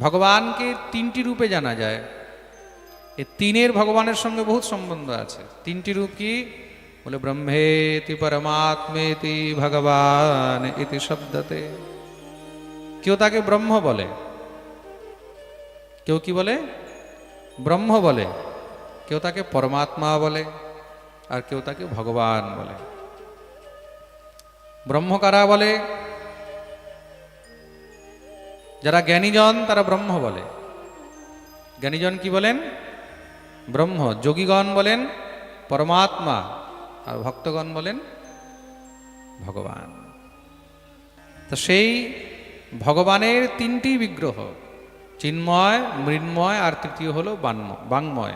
ভগবানকে তিনটি রূপে জানা যায়। এই তিনের ভগবানের সঙ্গে বহুত সম্বন্ধ আছে। তিনটি রূপ কি? বলে, ব্রহ্মেতি পরমাত্মেতি ভগবান ইতি শব্দতে। কেউ তাকে ব্রহ্ম বলে। কেউ কি বলে? ব্রহ্ম বলে। কেউ তাকে পরমাত্মা বলে আর কেউ তাকে ভগবান বলে। ব্রহ্ম কারা বলে? যারা জ্ঞানীজন, তারা ব্রহ্ম বলে। জ্ঞানীজন কি বলেন? ব্রহ্ম। যোগীগণ বলেন, পরমাত্মা। আর ভক্তগণ বলেন, ভগবান। তো সেই ভগবানের তিনটি বিগ্রহ, চিন্ময়, মৃন্ময় আর তৃতীয় হলো বান্ম, বাংময়।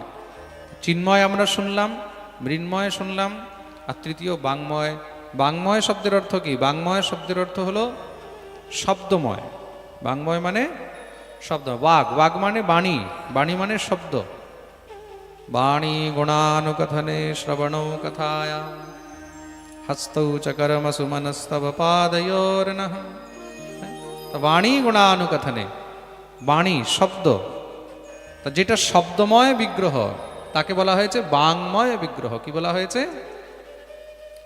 চিন্ময় আমরা শুনলাম, মৃন্ময় শুনলাম, আর তৃতীয় বাংময়। বাংময় শব্দের অর্থ কি? বাংময় শব্দের অর্থ হলো শব্দময়। বাংময় মানে শব্দ। বাঘ বাঘ মানে বাণী বাণী মানে শব্দ। বাণী গুণানুকথনে শ্রবণ কথায় হস্তৌ চ কর্মসু মনস্তব পাদয়োর্নঃ। বাণী গুণানুকথনে, বাণী, শব্দ। তা যেটা শব্দময় বিগ্রহ, তাকে বলা হয়েছে বাংময় বিগ্রহ। কি বলা হয়েছে?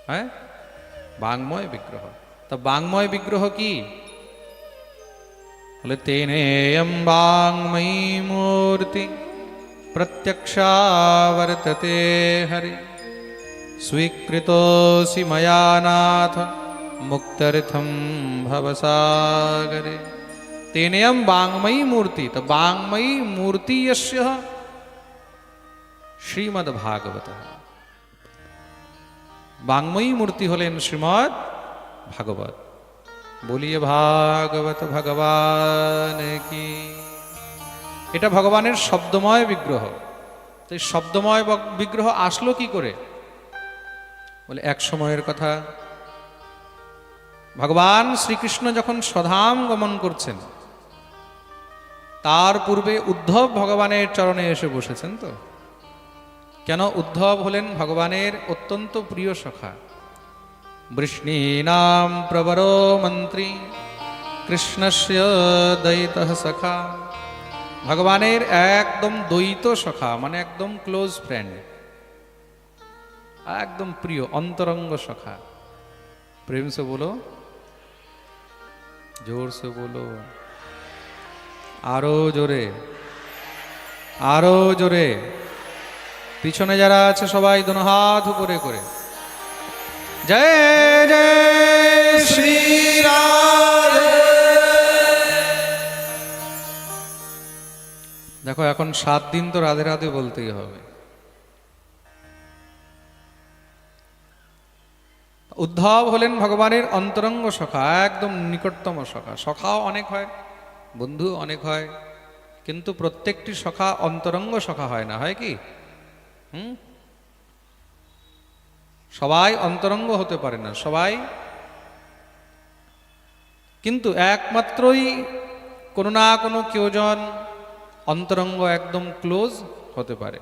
হ্যাঁ? বাংময় বিগ্রহ। তা বাংময় বিগ্রহ কি? तेनेयं वाङ्मयी मूर्ति प्रत्यक्षा वर्तते हरि। स्वीकृतोऽसि मया नाथ मुक्तर्थं भवसागरे। तेनेयं वाङ्मयी मूर्ति त वाङ्मयी मूर्ति यस्य श्रीमद्भागवतः वाङ्मयीमूर्तिहोलयं श्रीमद्भागवत्। বলিয়ে ভাগবত ভগবান কি। এটা ভগবানের শব্দময় বিগ্রহ। তো এই শব্দময় বিগ্রহ আসলো কি করে? বলে, এক সময়ের কথা। ভগবান শ্রীকৃষ্ণ যখন স্বধাম গমন করছেন, তার পূর্বে উদ্ধব ভগবানের চরণে এসে বসেছেন তো। কেন উদ্ধব হলেন ভগবানের অত্যন্ত প্রিয় সখা? বৃষ্ণীনাম প্রবরো মন্ত্রী, কৃষ্ণস্য দয়িত সখা। ভগবানের একদম দ্বৈত সখা মানে একদম ক্লোজ ফ্রেন্ড একদম প্রিয়, অন্তরঙ্গ সখা। প্রেম সে বলো জোর সে বলো, আরও জোরে আরও জোরে। পিছনে যারা আছে সবাই দোনো হাত উপরে করে। জয় জয় শ্রী দেখো, এখন সাত দিন তো রাধে রাধে বলতেই হবে। উদ্ধব হলেন ভগবানের অন্তরঙ্গ সখা, একদম নিকটতম সখা। সখাও অনেক হয় বন্ধু অনেক হয়, কিন্তু প্রত্যেকটি সখা অন্তরঙ্গ সখা হয় না, হয় কি? হুম? সবাই অন্তরঙ্গ হতে পারে না, সবাই। কিন্তু একমাত্রই কোনো না কোনো কেউজন অন্তরঙ্গ একদম ক্লোজ হতে পারে,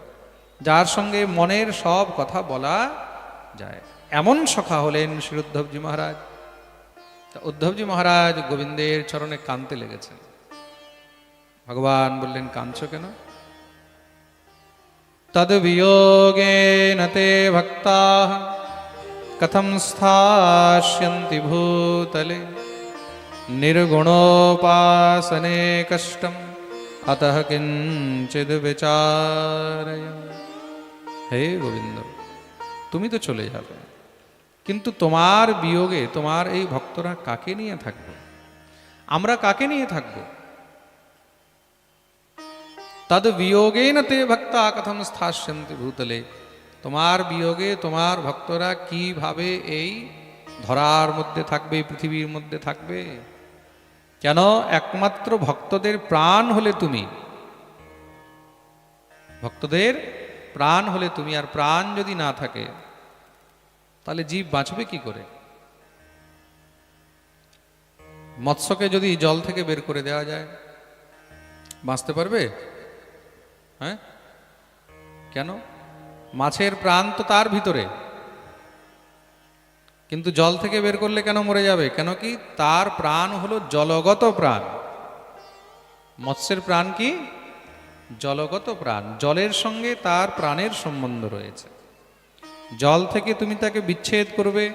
যার সঙ্গে মনের সব কথা বলা যায়। এমন সখা হলেন শ্রী উদ্ধবজি মহারাজ। তা উদ্ধবজি মহারাজ গোবিন্দের চরণে কানতে লেগেছেন। ভগবান বললেন কাঁদছ কেন? তদ বিয়োগে নতে ভক্তা কথম স্থাস্যন্তি ভূতলে নির্গুণোপাসনে কষ্টম অতঃ কিঞ্চিদ বিচারয় হে গোবিন্দ তুমি তো চলে যাবে কিন্তু তোমার বিয়োগে তোমার এই ভক্তরা কাকে নিয়ে থাকবে আমরা কাকে নিয়ে থাকব তদ বিয়োগে না তে ভক্তা কথম স্থাস্যন্তি ভূতলে তোমার বিয়োগে তোমার ভক্তরা কীভাবে এই ধরার মধ্যে থাকবে পৃথিবীর মধ্যে থাকবে? কেন একমাত্র ভক্তদের প্রাণ হলে তুমি? ভক্তদের প্রাণ হলে তুমি, আর প্রাণ যদি না থাকে, তাহলে জীব বাঁচবে কি করে? মৎস্যকে যদি জল থেকে বের করে দেওয়া যায়, বাঁচতে পারবে? হ্যাঁ? কেন? মাছের প্রাণ তো তার ভিতরে। কিন্তু জল থেকে বের করলে কেন মরে যাবে? কেন কি তার প্রাণ হলো জলগত প্রাণ। মৎস্যের প্রাণ কি? জলগত প্রাণ। জলের সঙ্গে তার প্রাণের সম্বন্ধ রয়েছে। জল থেকে তুমি তাকে বিচ্ছেদ করবে,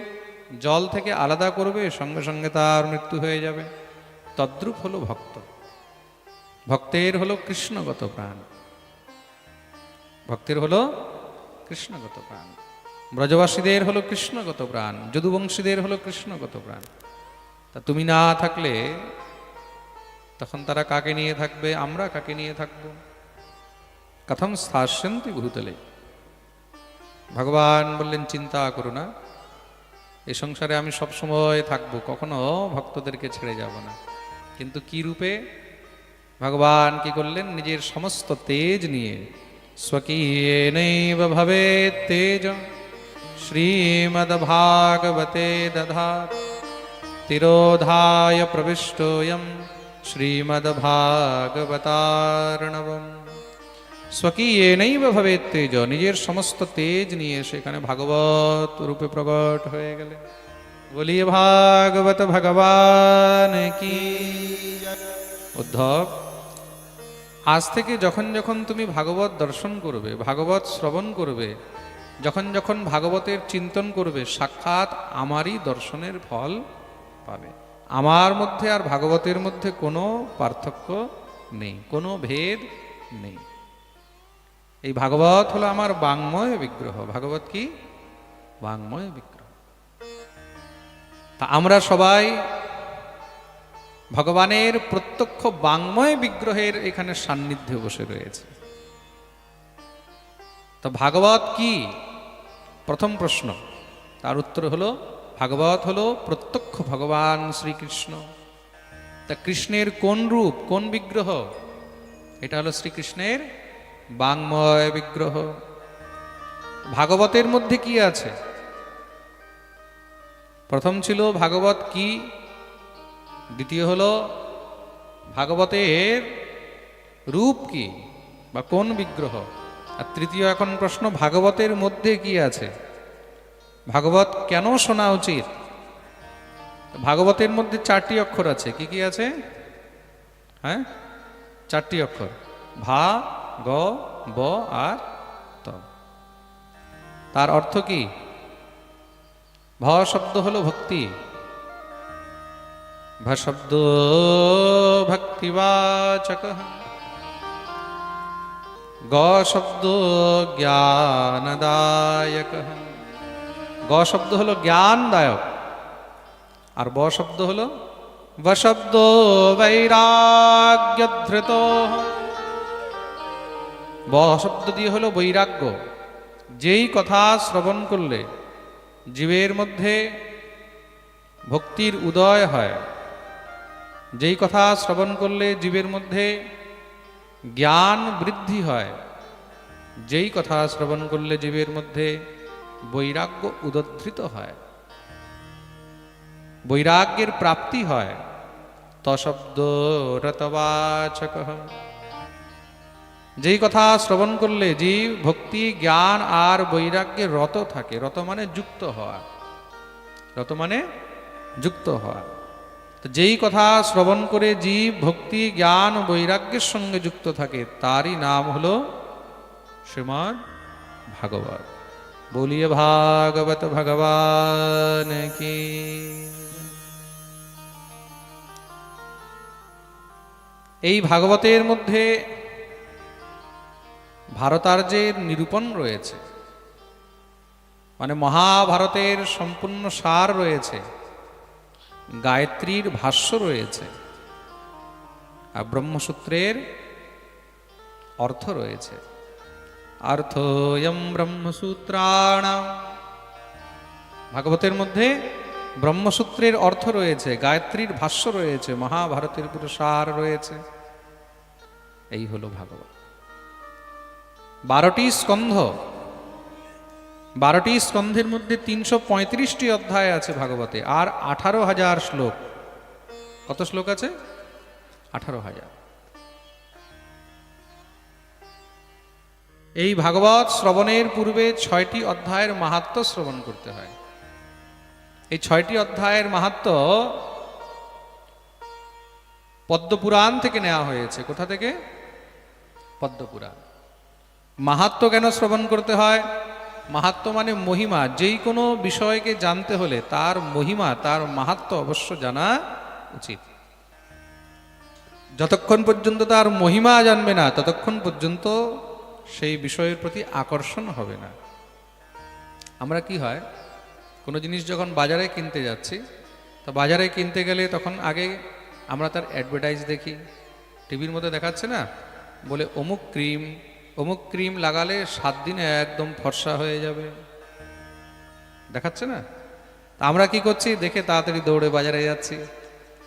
জল থেকে আলাদা করবে, সঙ্গে সঙ্গে তার মৃত্যু হয়ে যাবে। তদ্রূপ হলো ভক্ত। ভক্তের হলো কৃষ্ণগত প্রাণ। ভক্তের হলো কৃষ্ণগত প্রাণ। ব্রজবাসীদের হলো কৃষ্ণগত প্রাণ, যদুবংশীদের হলো কৃষ্ণগত প্রাণ। তা তুমি না থাকলে তখন তারা কাকে নিয়ে থাকবে? আমরা কাকে নিয়ে থাকব? কথম স্থাস্যন্তি ভূতলে। ভগবান বললেন, চিন্তা করো না। এ সংসারে আমি সবসময় থাকব, কখনো ভক্তদেরকে ছেড়ে যাব না। কিন্তু কি রূপে? ভগবান কি করলেন? নিজের সমস্ত তেজ নিয়ে ভবে তেজ শ্রীমদ্ভাগবতে দধাত তিরোধায় প্রবিষ্টোয়ম শ্রীমদ্ভাগবতার্ণবম স্বকীয়নৈব ভবে তেজ নিজের সমস্ত তেজ নিয়ে সেখানে ভাগবত রূপে প্রকট হয়ে গেলে। বলিয়ে ভাগবত ভগবান কি? উদ্ধব। আজ থেকে যখন যখন তুমি ভাগবত দর্শন করবে, ভাগবত শ্রবণ করবে, যখন যখন ভাগবতের চিন্তন করবে, সাক্ষাৎ আমারই দর্শনের ফল পাবে। আমার মধ্যে আর ভাগবতের মধ্যে কোনো পার্থক্য নেই, কোনো ভেদ নেই। এই ভাগবত হলো আমার বাংময় বিগ্রহ। ভাগবত কি? বাংময় বিগ্রহ। তা আমরা সবাই ভগবানের প্রত্যক্ষ বাংময় বিগ্রহের এখানে সান্নিধ্যে বসে রয়েছে। তো ভাগবত কি? প্রথম প্রশ্ন। তার উত্তর হলো, ভাগবত হলো প্রত্যক্ষ ভগবান শ্রীকৃষ্ণ। তা কৃষ্ণের কোন রূপ, কোন বিগ্রহ? এটা হলো শ্রীকৃষ্ণের বাংময় বিগ্রহ। ভাগবতের মধ্যে কি আছে? প্রথম ছিল ভাগবত কি দ্বিতীয় হলো ভাগবতের রূপ কি বা কোন বিগ্রহ? আর তৃতীয় এখন প্রশ্ন, ভাগবতের মধ্যে কি আছে? ভাগবত কেন শোনা উচিত? ভাগবতের মধ্যে চারটি অক্ষর আছে, কি কি আছে? হ্যাঁ? চারটি অক্ষর, ভা, গ, ব, আর ত। তার অর্থ কি? ভ শব্দ হলো ভক্তি। শব্দ ভক্তিবাচক। গ শব্দ জ্ঞানদায়ক। গ শব্দ হলো জ্ঞানদায়ক। আর ব শব্দ হলো ব শব্দ বৈরাগ্যধৃত। ব শব্দ দিয়ে হলো বৈরাগ্য। যেই কথা শ্রবণ করলে জীবের মধ্যে ভক্তির উদয় হয়। যেই কথা শ্রবণ করলে জীবের মধ্যে জ্ঞান বৃদ্ধি হয়, যেই কথা শ্রবণ করলে জীবের মধ্যে বৈরাগ্য উদধৃত হয়, বৈরাগ্যের প্রাপ্তি হয়, তশব্দ রতবাচক। যেই কথা শ্রবণ করলে জীব ভক্তি, জ্ঞান আর বৈরাগ্যে রত থাকে, রত মানে যুক্ত হওয়া, রত মানে যুক্ত হওয়া। তো যেই কথা শ্রবণ করে জীব, ভক্তি, জ্ঞান বৈরাগ্যের সঙ্গে যুক্ত থাকে, তারই নাম হল শ্রীমদ ভাগবত। বলিয়ে ভাগবত ভগবান কি? এই ভাগবতের মধ্যে ভারতার্যের নিরূপণ রয়েছে। মানে মহাভারতের সম্পূর্ণ সার রয়েছে। গায়ত্রীর ভাষ্য রয়েছে। আর ব্রহ্মসূত্রের অর্থ রয়েছে। অর্থয়ম ব্রহ্মসূত্রাণাম। ভাগবতের মধ্যে ব্রহ্মসূত্রের অর্থ রয়েছে, গায়ত্রীর ভাষ্য রয়েছে, মহাভারতের পুরো সার রয়েছে। এই হলো ভাগবত। বারোটি স্কন্ধ বারোটি স্কন্ধের মধ্যে তিনশো পঁয়ত্রিশটি অধ্যায় আছে ভাগবতে, আর আঠারো হাজার শ্লোক। কত শ্লোক আছে? আঠারো হাজার। এই ভাগবত শ্রবণের পূর্বে ছয়টি অধ্যায়ের মাহাত্ম শ্রবণ করতে হয়। এই ছয়টি অধ্যায়ের মাহাত্ম পদ্মপুরাণ থেকে নেওয়া হয়েছে। কোথা থেকে? পদ্মপুরাণ। মাহাত্ম কেন শ্রবণ করতে হয়? মাহাত্ম মানে মহিমা। যেই কোনো বিষয়কে জানতে হলে তার মহিমা, তার মাহাত্ম অবশ্য জানা উচিত। যতক্ষণ পর্যন্ত তার মহিমা জানবে না, ততক্ষণ পর্যন্ত সেই বিষয়ের প্রতি আকর্ষণ হবে না। আমরা কি হয়, কোনো জিনিস যখন বাজারে কিনতে যাচ্ছি, তো বাজারে কিনতে গেলে তখন আগে আমরা তার অ্যাডভার্টাইজ দেখি। টিভির মধ্যে দেখাচ্ছে না? বলে, অমুক ক্রিম অমুক ক্রিম লাগালে সাত দিনে একদম ফর্সা হয়ে যাবে। দেখাচ্ছে না? আমরা কি করছি? দেখে তাড়াতাড়ি দৌড়ে বাজারে যাচ্ছি।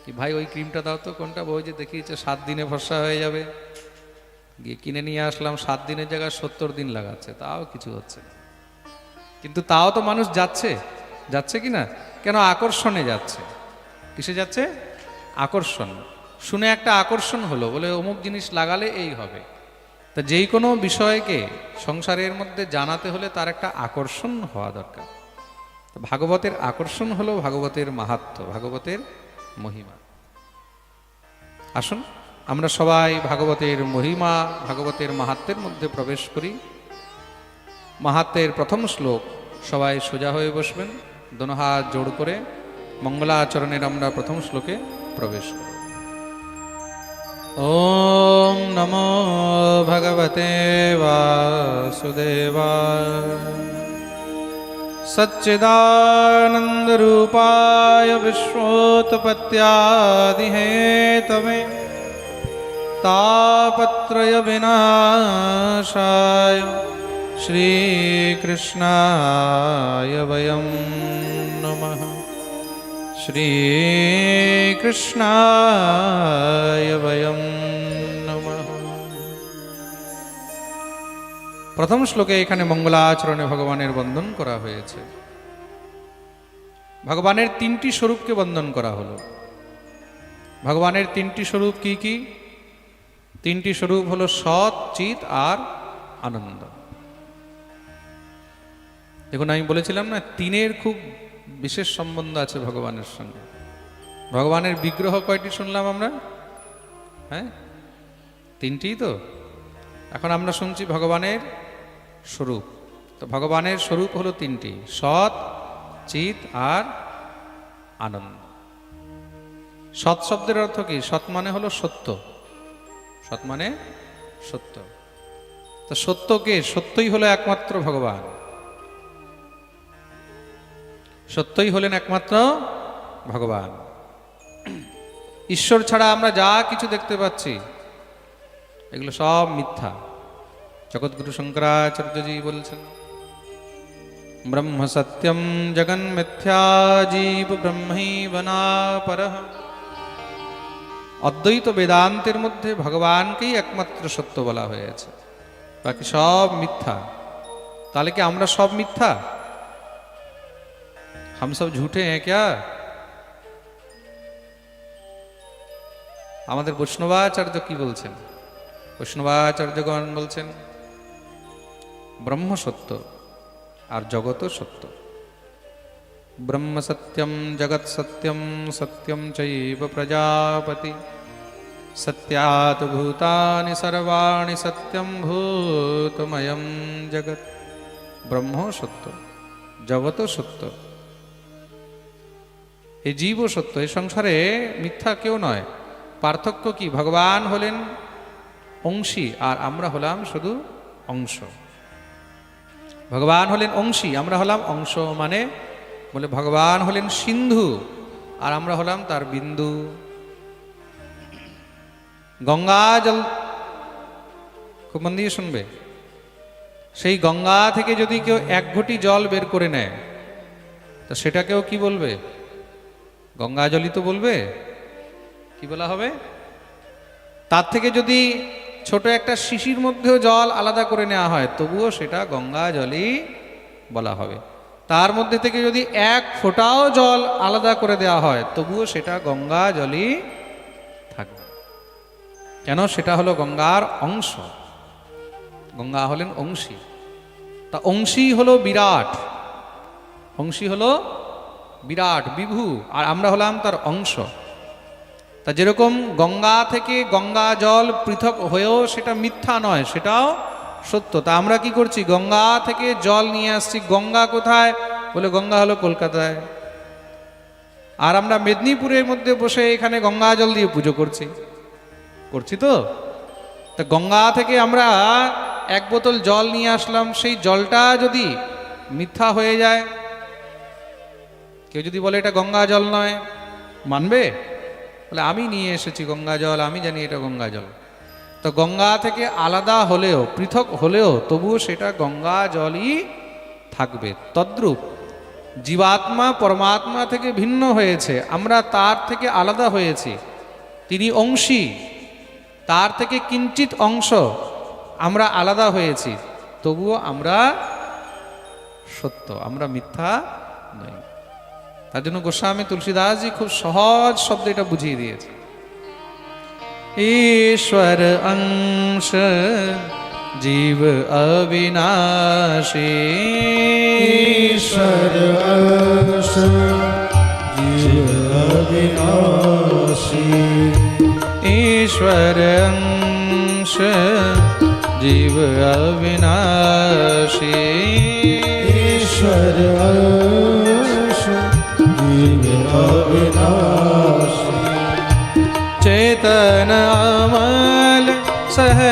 কি ভাই, ওই ক্রিমটা দাও তো, কোনটা? বই যে দেখিয়েছে, সাত দিনে ফর্সা হয়ে যাবে। গিয়ে কিনে নিয়ে আসলাম, সাত দিনের জায়গায় সত্তর দিন লাগাচ্ছে, তাও কিছু হচ্ছে না। কিন্তু তাও তো মানুষ যাচ্ছে। যাচ্ছে কি না? কেন আকর্ষণে যাচ্ছে? কিসে যাচ্ছে? আকর্ষণ। শুনে একটা আকর্ষণ হলো, বলে অমুক জিনিস লাগালে এই হবে। তা যেই কোনো বিষয়কে সংসারের মধ্যে জানাতে হলে তার একটা আকর্ষণ হওয়া দরকার। ভাগবতের আকর্ষণ হলো ভাগবতের মাহাত্ম, ভাগবতের মহিমা। আসুন, আমরা সবাই ভাগবতের মহিমা, ভাগবতের মাহাত্মের মধ্যে প্রবেশ করি। মাহাত্মের প্রথম শ্লোক, সবাই সোজা হয়ে বসবেন দোনো হাত জোড় করে মঙ্গলাচরণের আমরা প্রথম শ্লোকে প্রবেশ করব ॐ नमो भगवते वासुदेवा। सच्चिदानन्दरूपाय विश्वोत्पत्यादिहेतवे तापत्रयविनाशाय श्रीकृष्णाय वयं नमः। বয়ম নমঃ প্রথম শ্লোকে এখানে মঙ্গলাচরণে ভগবানের বন্দন করা হয়েছে ভগবানের তিনটি স্বরূপকে বন্দন করা হলো ভগবানের তিনটি স্বরূপ কি কি তিনটি স্বরূপ হলো সৎ চিত আর আনন্দ দেখুন আমি বলেছিলাম না তিনের খুব বিশেষ সম্বন্ধ আছে ভগবানের সঙ্গে। ভগবানের বিগ্রহ কয়টি শুনলাম আমরা? হ্যাঁ? তিনটিই তো? এখন আমরা শুনছি ভগবানের স্বরূপ। তো ভগবানের স্বরূপ হলো তিনটি, সৎ চিত আর আনন্দ। সৎ শব্দের অর্থ কি? সৎ মানে হলো সত্য। সৎ মানে সত্য। তো সত্যকে সত্যই হলো একমাত্র ভগবান। সত্যই হলেন একমাত্র ভগবান। ঈশ্বর ছাড়া আমরা যা কিছু দেখতে পাচ্ছি, এগুলো সব মিথ্যা। জগৎগুরু শঙ্করাচার্যজি বলছেন, ব্রহ্ম সত্যম জগন মিথ্যা জীব ব্রহ্মৈবনা পর। অদ্বৈত বেদান্তের মধ্যে ভগবানকেই একমাত্র সত্য বলা হয়েছে। বাকি সব মিথ্যা। তাহলে কি আমরা সব মিথ্যা? हम सब झूठे हैं क्या আমাদের বৈষ্ণবাচার্য কি বলছেন বৈষ্ণবাচার্যগণ বলছেন ব্রহ্ম সত্য আর জগৎ সত্য ব্রহ্ম সত্যম জগৎ সত্যম সত্যম চৈব প্রজাপতি সত্যাত ভূতানি সর্বাণি সত্যম ভূতময়ম জগৎ ব্রহ্ম সত্য জগৎ সত্য এই জীব সত্য এই সংসারে মিথ্যা কেউ নয়। পার্থক্য কি? ভগবান হলেন অংশী, আর আমরা হলাম শুধু অংশ। ভগবান হলেন অংশী, আমরা হলাম অংশ মানে বলে ভগবান হলেন সিন্ধু, আর আমরা হলাম তার বিন্দু। গঙ্গা জল, খুব মন দিয়ে শুনবে। সেই গঙ্গা থেকে যদি কেউ এক ঘটি জল বের করে নেয়, তা সেটাকেও কি বলবে? গঙ্গা জলই তো বলবে। কি বলা হবে? তার থেকে যদি ছোট একটা শিশির মধ্যেও জল আলাদা করে নেওয়া হয়, তবুও সেটা গঙ্গা জলই বলা হবে। তার মধ্যে থেকে যদি এক ফোঁটাও জল আলাদা করে দেওয়া হয়, তবুও সেটা গঙ্গা জলই থাকবে। কেন? সেটা হলো গঙ্গার অংশ। গঙ্গা হলেন অংশী। তা অংশী হলো বিরাট। অংশী হলো বিরাট বিভু, আর আমরা হলাম তার অংশ। তা যেরকম গঙ্গা থেকে গঙ্গা জল পৃথক হয়েও সেটা মিথ্যা নয়, সেটাও সত্য। তা আমরা কি করছি? গঙ্গা থেকে জল নিয়ে আসছি। গঙ্গা কোথায়? বলে গঙ্গা হলো কলকাতায়। আর আমরা মেদিনীপুরের মধ্যে বসে এখানে গঙ্গা জল দিয়ে পুজো করছি। করছি তো? তা গঙ্গা থেকে আমরা এক বোতল জল নিয়ে আসলাম। সেই জলটা যদি মিথ্যা হয়ে যায় কেউ যদি বলে এটা গঙ্গা জল নয়, মানবে? বলে, আমি নিয়ে এসেছি গঙ্গা জল, আমি জানি এটা গঙ্গা জল। তো গঙ্গা থেকে আলাদা হলেও, পৃথক হলেও, তবুও সেটা গঙ্গা জলই থাকবে। তদ্রূপ, জীবাত্মা পরমাত্মা থেকে ভিন্ন হয়েছে, আমরা তার থেকে আলাদা হয়েছি। তিনি অংশী, তার থেকে কিঞ্চিত অংশ, আমরা আলাদা হয়েছি। তবুও আমরা সত্য, আমরা মিথ্যা তার জন্য গোস্বামী তুলসীদাসজি খুব সহজ শব্দে এটা বুঝিয়ে দিয়েছে ईश्वर अंश जीव अविनाशी ईश्वर अंश जीव अविनाशी ईश्वर अंश जीव अविनाशी 晒黑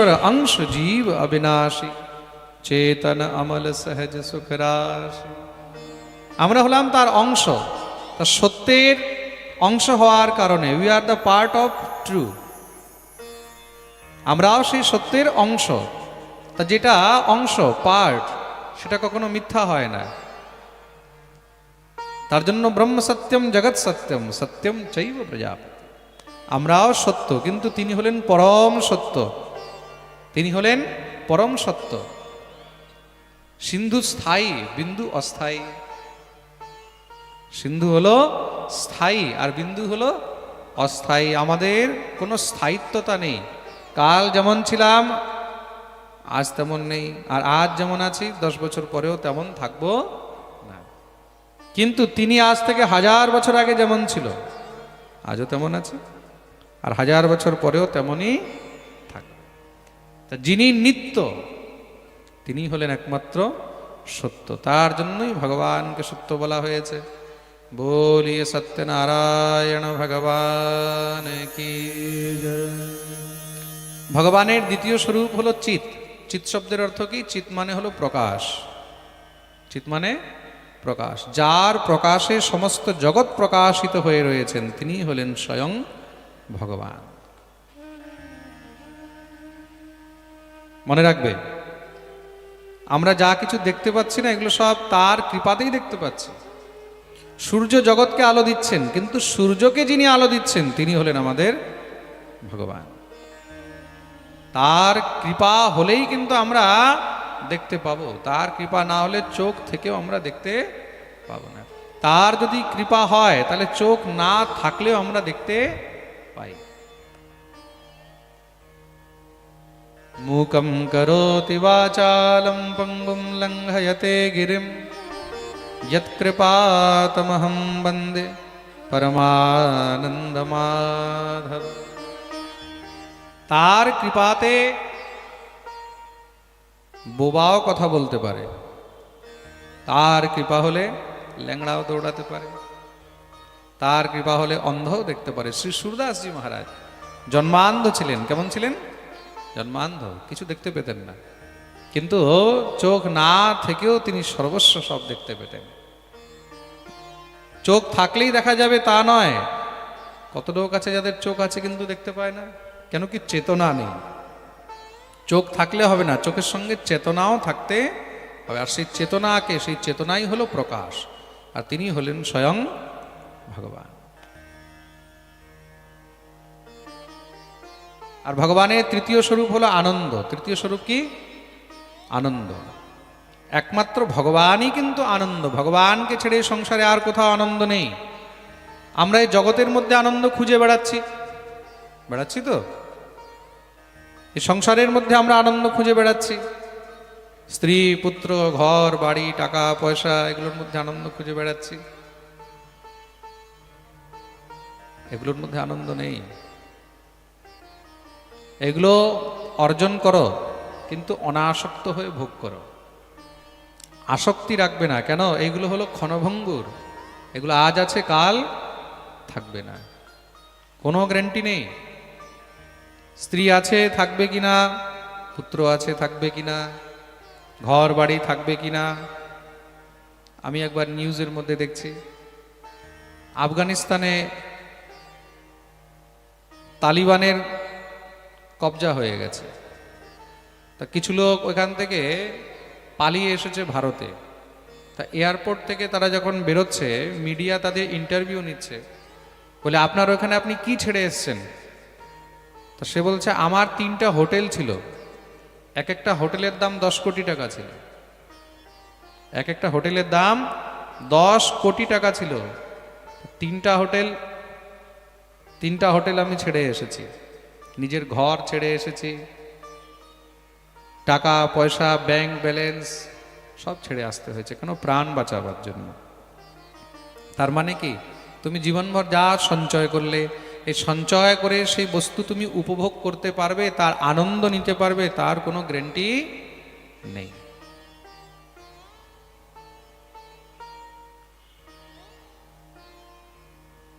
ईश्वर अंश जीव अविनाशी চেতন অমল সহজ সুখ রাশি আমরা হলাম তার অংশ তার সত্যের অংশ হওয়ার কারণে we are the part of true আমরাও সেই সত্যের অংশ তা যেটা অংশ পার্ট সেটা কখনো মিথ্যা হয় না তার জন্য ব্রহ্ম সত্যম জগৎ সত্যম সত্যম চৈব প্রজাপতি আমরাও সত্য কিন্তু তিনি হলেন পরম সত্য তিনি হলেন পরম সত্য। সিন্ধু স্থায়ী, বিন্দু অস্থায়ী। সিন্ধু হলো স্থায়ী আর বিন্দু হলো অস্থায়ী। আমাদের কোনো স্থায়িত্বতা নেই। কাল যেমন ছিলাম, আজ তেমন নেই। আর আজ যেমন আছি, দশ বছর পরেও তেমন থাকব না। কিন্তু তিনি আজ থেকে হাজার বছর আগে যেমন ছিল, আজও তেমন আছে। আর হাজার বছর পরেও তেমনই তা যিনি নিত্য তিনি হলেন একমাত্র সত্য। তার জন্যই ভগবানকে সত্য বলা হয়েছে। বলিয়ে সত্যনারায়ণ ভগবান কি ভগবানের দ্বিতীয় স্বরূপ হলো চিত। চিত শব্দের অর্থ কি? চিত মানে হলো প্রকাশ। চিত মানে প্রকাশ। যার প্রকাশে সমস্ত জগৎ প্রকাশিত হয়ে রয়েছেন তিনি হলেন স্বয়ং ভগবান। মনে রাখবে। আমরা যা কিছু দেখতে পাচ্ছি না, এগুলো সব তার কৃপাতেই দেখতে পাচ্ছি। সূর্য জগৎকে আলো দিচ্ছেন, কিন্তু সূর্যকে যিনি আলো দিচ্ছেন, তিনি হলেন আমাদের ভগবান। তার কৃপা হলেই কিন্তু আমরা দেখতে পাবো। তার কৃপা না হলে চোখ থেকেও আমরা দেখতে পাবো না। তার যদি কৃপা হয়, তাহলে চোখ না থাকলেও আমরা দেখতে मूकं करोति वाचालं पङ्गुं लङ्घयते गिरिं यत्कृपातमहं वन्दे পরমানন্দমাধব তার কৃপাতে বোবাও কথা বলতে পারে তার কৃপা হলে ল্যাংড়াও দৌড়াতে পারে তার কৃপা হলে অন্ধও দেখতে পারে শ্রী সুরদাসজি মহারাজ জন্মান্ধ ছিলেন কেমন ছিলেন জন্মান্ধ, কিছু দেখতে পেতেন না। কিন্তু চোখ না থেকেও তিনি সর্বস্ব সব দেখতে পেতেন। চোখ থাকলেই দেখা যাবে তা নয়। কত লোক আছে যাদের চোখ আছে কিন্তু দেখতে পায় না? কেন কি চেতনা নেই। চোখ থাকলে হবে না, চোখের সঙ্গে চেতনাও থাকতে হবে। আর সেই চেতনাকে, সেই চেতনাই হলো প্রকাশ। আর তিনি হলেন স্বয়ং ভগবান। আর ভগবানের তৃতীয় স্বরূপ হলো আনন্দ। তৃতীয় স্বরূপ কি? আনন্দ। একমাত্র ভগবানই কিন্তু আনন্দ। ভগবানকে ছেড়ে সংসারে আর কোথাও আনন্দ নেই। আমরা এই জগতের মধ্যে আনন্দ খুঁজে বেড়াচ্ছি। বেড়াচ্ছি তো? এই সংসারের মধ্যে আমরা আনন্দ খুঁজে বেড়াচ্ছি। স্ত্রী, পুত্র, ঘর, বাড়ি, টাকা, পয়সা, এগুলোর মধ্যে আনন্দ খুঁজে বেড়াচ্ছি। এগুলোর মধ্যে আনন্দ নেই। এগুলো অর্জন করো, কিন্তু অনাসক্ত হয়ে ভোগ করো। আসক্তি রাখবে না, কেন? এইগুলো হলো ক্ষণভঙ্গুর। এগুলো আজ আছে, কাল থাকবে না। কোনো গ্যারেন্টি নেই। স্ত্রী আছে, থাকবে কি না? পুত্র আছে, থাকবে কিনা ঘর বাড়ি থাকবে কি না? আমি একবার নিউজের মধ্যে দেখছি, আফগানিস্তানে তালিবানের কবজা হয়ে গেছে। তা কিছু লোক ওইখান থেকে পালিয়ে এসেছে ভারতে। তা এয়ারপোর্ট থেকে তারা যখন বেরোচ্ছে, মিডিয়া তাদের ইন্টারভিউ নিচ্ছে। বলে, আপনার ওখানে আপনি কি ছেড়ে এসছেন? তা সে বলছে, আমার তিনটা হোটেল ছিল। এক একটা হোটেলের দাম দশ কোটি টাকা ছিল। এক একটা হোটেলের দাম দশ কোটি টাকা ছিল। তিনটা হোটেল তিনটা হোটেল আমি ছেড়ে এসেছি। নিজের ঘর ছেড়ে এসেছি। টাকা, পয়সা ব্যাংক ব্যালেন্স সব ছেড়ে আসতে হয়েছে, কেন প্রাণ বাঁচাবার জন্য। তার মানে কি? তুমি জীবনভর যা সঞ্চয় করলে, এই সঞ্চয় করে সেই বস্তু তুমি উপভোগ করতে পারবে, তার আনন্দ নিতে পারবে, তার কোনো গ্যারেন্টি নেই।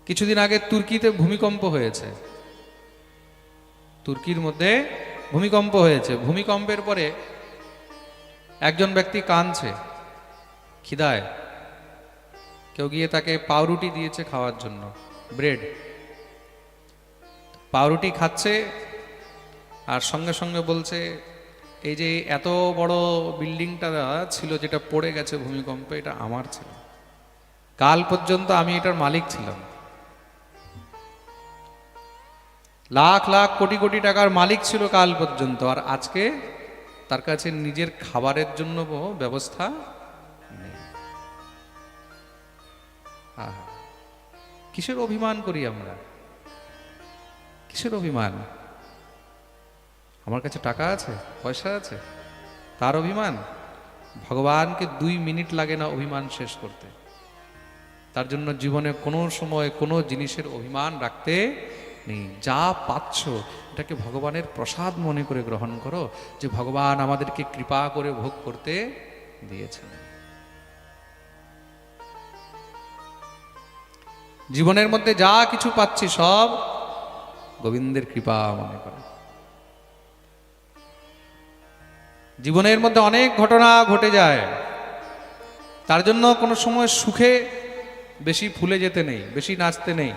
কিছুদিন আগে তুর্কিতে ভূমিকম্প হয়েছে। তুর্কির মধ্যে ভূমিকম্প হয়েছে। ভূমিকম্পের পরে একজন ব্যক্তি কাঁদছে। খিদায়। কেউ গিয়ে তাকে পাউরুটি দিয়েছে খাওয়ার জন্য। ব্রেড। পাউরুটি খাচ্ছে আর সঙ্গে সঙ্গে বলছে, এই যে এত বড় বিল্ডিংটা ছিল যেটা পড়ে গেছে ভূমিকম্পে, এটা আমার ছিল। কাল পর্যন্ত আমি এটার মালিক ছিলাম। লাখ লাখ কোটি কোটি টাকার মালিক ছিল কাল পর্যন্ত, আর আজকে তার কাছে নিজের খাবারের জন্য ব্যবস্থা কিসের অভিমান করি আমরা? কিসের অভিমান? আমার কাছে টাকা আছে, পয়সা আছে, তার অভিমান? ভগবানকে দুই মিনিট লাগে না অভিমান শেষ করতে। তার জন্য জীবনে কোনো সময় কোনো জিনিসের অভিমান রাখতে নেই। যা পাচ্ছ, এটাকে ভগবানের প্রসাদ মনে করে গ্রহণ করো যে ভগবান আমাদেরকে কৃপা করে ভোগ করতে দিয়েছেন। জীবনের মধ্যে যা কিছু পাচ্ছি সব গোবিন্দের কৃপা মনে করে। জীবনের মধ্যে অনেক ঘটনা ঘটে যায়। তার জন্য কোনো সময় সুখে বেশি ফুলে যেতে নেই, বেশি নাচতে নেই।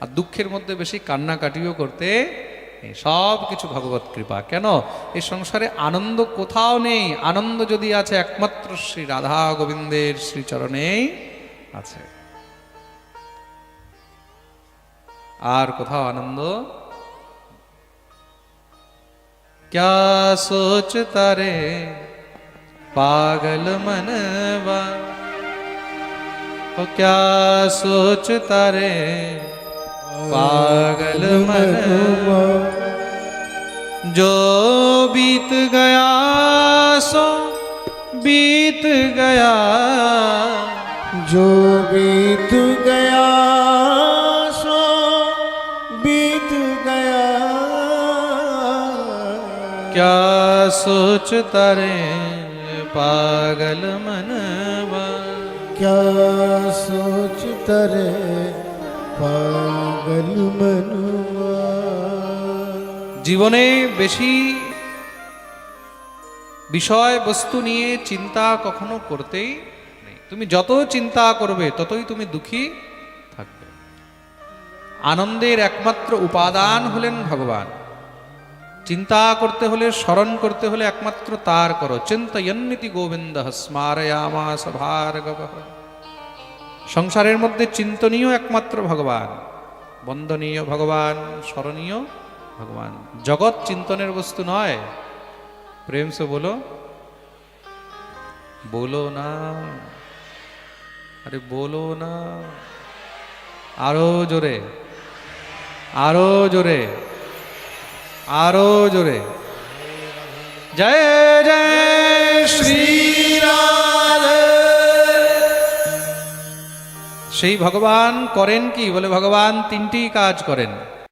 আর দুঃখের মধ্যে বেশি কান্নাকাটিও করতে নেই সব কিছু ভগবত কৃপা কেন এই সংসারে আনন্দ কোথাও নেই আনন্দ যদি আছে একমাত্র শ্রী রাধা গোবিন্দের শ্রীচরণেই আছে আর কোথাও আনন্দ क्या सोचता रे पागल मनवा ओ क्या सोचता रे पागल मनवा जो बीत गया सो बीत गया। जो बीत गया सो बीत गया। क्या सोचता रे पागल मनवा क्या सोचता रे पागल জীবনে বেশি বিষয় বস্তু নিয়ে চিন্তা কখনো করতেই নেই। তুমি যত চিন্তা করবে, ততই তুমি দুঃখী থাকবে। আনন্দের একমাত্র উপাদান হলেন ভগবান। চিন্তা করতে হলে, স্মরণ করতে হলে একমাত্র তার করো। চিন্তয়ন্নিতি গোবিন্দ স্মারয়ামাস ভার্গব সংসারের মধ্যে চিন্তনীয় একমাত্র ভগবান। বন্দনীয় ভগবান, স্মরণীয় ভগবান। জগৎ চিন্তনের বস্তু নয়। প্রেম সে বলো বলো না। আরে বলো না। আরও জোরে আরও জোরে আরও জোরে। জয় জয়, শ্রী সেই ভগবান করেন কি? বলে ভগবান তিনটি কাজ করেন।